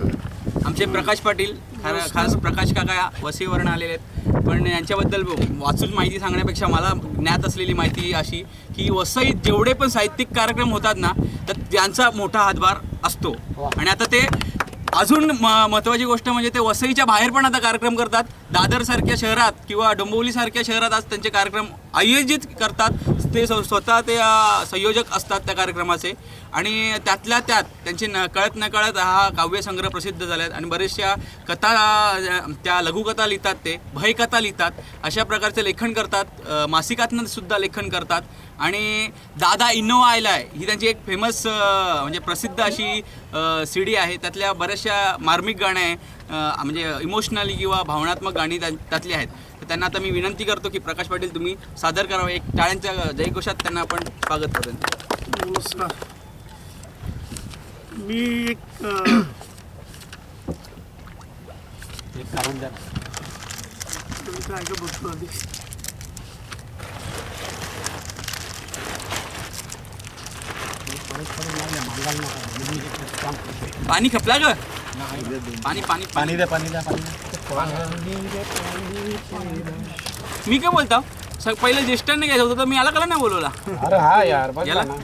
आमचे प्रकाश पाटील खरं खास प्रकाश काका वसईवरून आलेले आहेत. पण यांच्याबद्दल वाचून माहिती सांगण्यापेक्षा मला ज्ञात असलेली माहिती अशी की वसईत जेवढे पण साहित्यिक कार्यक्रम होतात ना तर त्यांचा मोठा हातभार असतो. आणि आता ते अजून म महत्त्वाची गोष्ट म्हणजे ते वसईच्या बाहेर पण आता कार्यक्रम करतात. दादरसारख्या शहरात किंवा डोंबिवलीसारख्या शहरात आज त्यांचे कार्यक्रम आयोजित करतात. ते स्वतः ते संयोजक असतात त्या कार्यक्रमाचे. आणि त्यातल्या त्यात त्यांचे न कळत न कळत हा काव्यसंग्रह प्रसिद्ध झाला आहेत आणि बऱ्याचशा कथा त्या लघुकथा लिहितात ते भयकथा लिहितात. अशा प्रकारचे लेखन करतात. अ, मासिकातनं सुद्धा लेखन करतात. आणि दादा इनोवा आयला आहे ही त्यांची एक फेमस म्हणजे प्रसिद्ध अशी सी डी आहे. त्यातल्या बऱ्याचशा मार्मिक गाण्या आहे. म्हणजे इमोशनली किंवा भावनात्मक गाणी त्या- त्यातली आहेत. तर त्यांना आता मी विनंती करतो की प्रकाश पाटील तुम्ही सादर करावं. एक टाळ्यांच्या जयघोषात त्यांना आपण स्वागत करूया नमस्कार. मी एक बघतो पाणी खपला ग? पाणी पाणी पाणी. द्या पाणी द्या पाणी मी काय बोलतो? स- पहिलं ज्येष्ठांनी घ्यायचं होतं तर मी याला कला नाही बोलवला? अरे हा यार बघ याला? ना.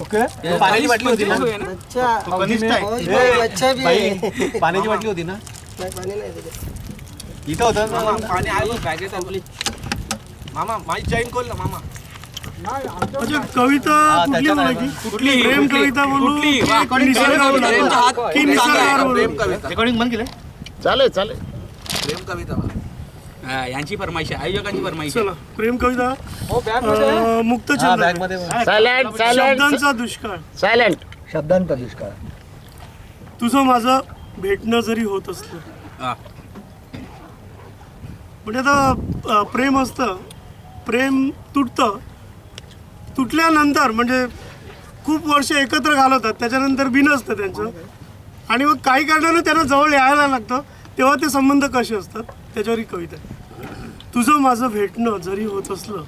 ओके? याला पाण्याची बाटली होती ना? पंचवीस होय ना? अच्छा. तो कनिष्ठ आहे ओय, ए, ओय, अच्छा भी आहे. बाई, पाण्याची बाटली होती ना? नाही, पाणी नाही त्याच्यात. इथं होतं ना? पाणी आहे. बॅगेत आपली मामा माझी जॉईन कोल ना मामा. अच्छा कविता कुठली म्हणायची? प्रेम? कविता बोलू? कुठली? की वा, निसर्गावर बोलू? प्रेमचा हात की निसर्गावर बोलू? प्रेम कविता. रेकॉर्डिंग बंद केलं चालेल चालेल. प्रेम कविता यांची फरमाईश आहे आयोजकांची फरमाईश. चला प्रेम कविता. अ, हा छंद बॅगमध्ये सायलेंट सायलेंट शब्दांचा दुष्काळ. सायलेंट शब्दांचा दुष्काळ. तुझं माझं भेटणं जरी होत असलं. हा. म्हणजे आता अ, प्रेम असतं. प्रेम तुटतं. तुटल्यानंतर म्हणजे खूप वर्ष एकत्र घालवतात त्याच्यानंतर बिनसतं त्यांचं. आणि मग काही कारणानं त्यांना जवळ यायला लागतं तेव्हा ते संबंध कसे असतात? त्याच्यावर ही कविता आहे. तुझं माझं भेटणं जरी होत असलं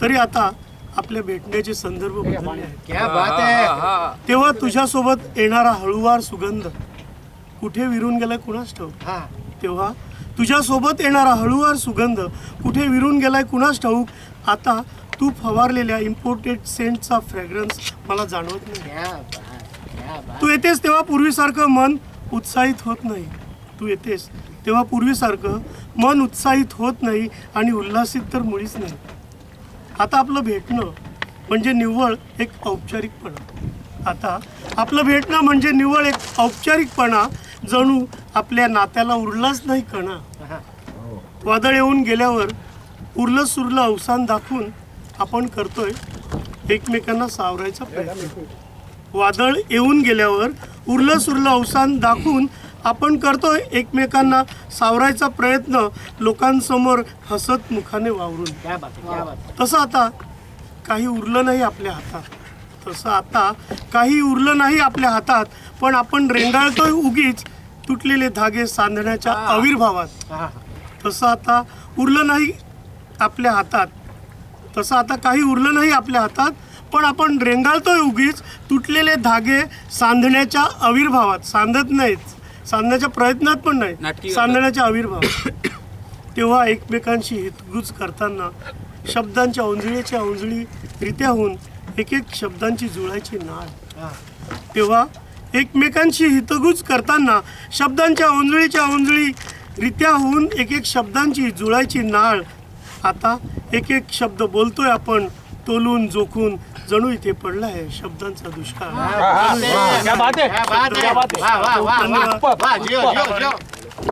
तरी आता आपल्या भेटण्याचे संदर्भ बदलले आहेत. क्या बात आहे. तेव्हा तुझ्यासोबत येणारा हळुवार सुगंध कुठे विरून गेलाय कुणास ठाऊक? तेव्हा तुझ्यासोबत येणारा हळुवार सुगंध कुठे विरून गेलाय कुणास ठाऊक? आता तू फवारलेल्या इम्पोर्टेड सेंटचा फ्रॅग्रन्स मला जाणवत नाही. तू येतेस तेव्हा पूर्वीसारखं मन उत्साहित होत नाही. तू येतेस तेव्हा पूर्वीसारखं मन उत्साहित होत नाही आणि उल्हासित तर मुळीच नाही. आता आपलं भेटणं म्हणजे निव्वळ एक औपचारिकपणा. आता आपलं भेटणं म्हणजे निव्वळ एक औपचारिकपणा जणू आपल्या नात्याला उरलाच नाही कणा. वादळ येऊन गेल्यावर उरलं सुरलं अवसान दाखवून आपण करतोय एकमेकांना सावरायचा प्रयत्न. वादळ येऊन गेल्यावर उरलं सुरलं अवसान दाखवून आपण करतोय एकमेकांना सावरायचा प्रयत्न लोकांसमोर हसत मुखाने वावरून. तसं आता काही उरलं नाही आपल्या हातात. तसं आता काही उरलं नाही आपल्या हातात पण आपण रेंगाळतोय उगीच तुटलेले धागे सांधण्याच्या आविर्भावात तसं आता उरलं नाही आपल्या हातात तसं आता काही उरलं नाही आपल्या हातात पण आपण रेंगाळतोय उगीच. तुटलेले धागे सांधण्याच्या आविर्भावात सांधत नाहीत. सांधण्याच्या प्रयत्नात पण नाही. सांधण्याच्या आविर्भावात तेव्हा एकमेकांशी हितगुज करताना शब्दांच्या ओंजळीच्या ओंजळी रित्या होऊन एक एक शब्दांची जुळायची नाळ. तेव्हा एकमेकांशी हितगुज करताना शब्दांच्या ओंजळीच्या ओंजळी रित्या होऊन एक एक शब्दांची जुळायची नाळ. आता एक एक शब्द बोलतोय आपण तोलून जोखून जणू इथे पडला आहे. शब्दांचा दुष्काळ.